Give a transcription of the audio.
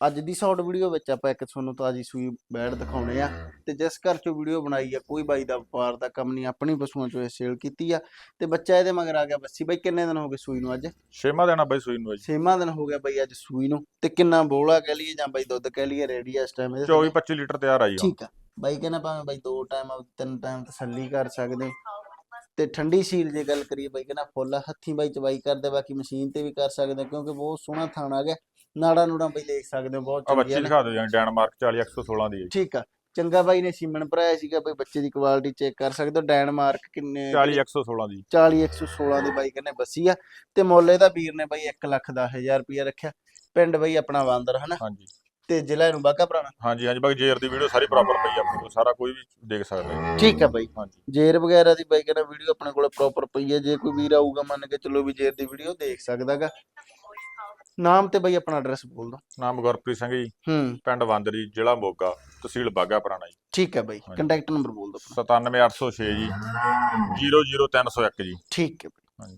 ਅੱਜ ਦੀ short video ਵਿੱਚ ਆਪਾਂ ਇੱਕ ਤੁਹਾਨੂੰ ਤਾਜੀ ਸੂਈ ਬੈੜ ਦਿਖਾਉਣੇ ਆ ਤੇ ਜਿਸ ਘਰ ਚੋਂ ਵੀਡੀਓ ਬਣਾਈ ਆ ਕੋਈ ਬਾਈ ਦਾ ਵਪਾਰ ਦਾ ਕੰਮ ਨਹੀਂ ਆਪਣੀ ਪਸ਼ੂਆਂ ਚੋਂ ਇਹ ਸੇਲ ਕੀਤੀ ਆ ਤੇ ਬੱਚਾ ਇਹਦੇ ਮਗਰ ਆ ਗਿਆ ਬੱਸੀ। ਬਾਈ ਕਿੰਨੇ ਦਿਨ ਹੋ ਗਏ ਸੂਈ ਨੂੰ ਅੱਜ? ਛੇਵਾਂ ਦੇਣਾ ਬਾਈ ਸੂਈ ਨੂੰ ਜੀ ਛੇਵਾਂ ਦਿਨ ਹੋ ਗਿਆ ਬਾਈ ਅੱਜ ਸੂਈ ਨੂੰ ਤੇ ਕਿੰਨਾ ਬੋਲਾ ਕਹਿ ਲਈਏ ਜਾਂ ਬਾਈ ਦੁੱਧ ਕਹਿ ਲਈਏ ਰੈਡੀ ਆ ਇਸ ਟਾਈਮ ਇਹਦੇ 24 25 ਲੀਟਰ ਤਿਆਰ ਆਈ ਆ ਠੀਕ ਆ। ਬਾਈ ਕਹਿੰਦਾ ਭਾਵੇਂ ਬਾਈ ਦੋ ਟਾਈਮ ਤਿੰਨ ਟਾਈਮ ਤਸੱਲੀ ਕਰ ਸਕਦੇ। ਤੇ ਠੰਡੀ ਸੀਲ ਜੇ ਗੱਲ ਕਰੀਏ ਬਾਈ ਕਹਿੰਦਾ ਫੁੱਲ ਹੱਥੀਂ ਬਾਈ ਚਵਾਈ ਕਰਦੇ ਬਾਕੀ ਮਸ਼ੀਨ ਤੇ ਵੀ ਕਰ ਸਕਦੇ ਕਿਉਂਕਿ ਬਹੁਤ ਸੋਹਣਾ ਥਾਣ ਆ ਗਿਆ। ਨਾੜਾ ਨੂੜਾ ਬਾਈ ਦੇਖ ਸਕਦੇ ਹੋ ਬਹੁਤ ਆ ਚੰਗੀਆਂ ਬੱਚੀ ਨੇ। ਦਿਖਾ ਦਿਓ ਜੀ ਡੈਨਮਾਰਕ 40 116 ਦੀ ਹੈ ਜੀ। ਠੀਕ ਆ ਚੰਗਾ ਬਾਈ ਨੇ ਸੀਮਨ ਭਰਾਇਆ ਸੀਗਾ ਬਾਈ ਬੱਚੇ ਦੀ ਕੁਆਲਿਟੀ ਚੈੱਕ ਕਰ ਸਕਦੇ ਹੋ ਡੈਨਮਾਰਕ ਕਿੰਨੇ 40 116 ਦੀ। 40 116 ਦੀ ਬਾਈ ਕਹਿੰਦੇ ਬੱਸੀ ਆ। ਤੇ ਮੁੱਲ ਇਹਦਾ ਵੀਰ ਨੇ ਬਾਈ 1 ਲੱਖ 10000 ਰੁਪਇਆ ਰੱਖਿਆ। ਪਿੰਡ ਬਾਈ ਆਪਣਾ ਵਾਂਦਰ ਹਨਾ? ਹਾਂਜੀ। ਤੇ ਜ਼ਿਲ੍ਹਾ ਇਹਨੂੰ ਬਾਗਾ ਪੁਰਾਣਾ? ਹਾਂਜੀ ਹਾਂਜੀ ਬਾਈ ਜੇਰ ਦੀ ਵੀਡੀਓ ਸਾਰੀ ਪ੍ਰੋਪਰ ਪਈ ਆ ਆਪਣੇ ਕੋਲ ਸਾਰਾ ਕੋਈ ਵੀ ਦੇਖ ਸਕਦਾ ਹੈ ਠੀਕ ਆ ਬਾਈ। ਹਾਂਜੀ। ਜੇਰ ਵਗੈਰਾ ਦੀ ਬਾਈ ਕਹਿੰਦਾ ਵੀਡੀਓ ਆਪਣੇ ਕੋਲ ਪ੍ਰੋਪਰ ਪਈ ਹੈ ਜੇ ਕੋਈ ਵੀਰ ਆਊਗਾ ਮੰਨ ਕੇ ਚਲੋ ਵੀ ਜੇਰ ਦੀ ਵੀਡੀਓ ਦੇਖ ਸਕਦਾਗਾ। ਨਾਮ ਤੇ ਬਾਈ ਆਪਣਾ ਐਡਰੈਸ ਬੋਲ ਦੋ ਨਾਮ ਗੁਰਪ੍ਰੀਤ ਸਿੰਘ ਜੀ। ਹੂੰ। ਪਿੰਡ ਵਾਂਦਰੀ ਜ਼ਿਲ੍ਹਾ ਮੋਗਾ ਤਹਿਸੀਲ ਬਾਗਾ ਪੁਰਾਣਾ ਜੀ। ਠੀਕ ਹੈ ਬਾਈ। ਕੰਟੈਕਟ ਨੰਬਰ ਬੋਲ ਦੋ 97806 ਜੀ। 00301 ਜੀ। ਠੀਕ ਹੈ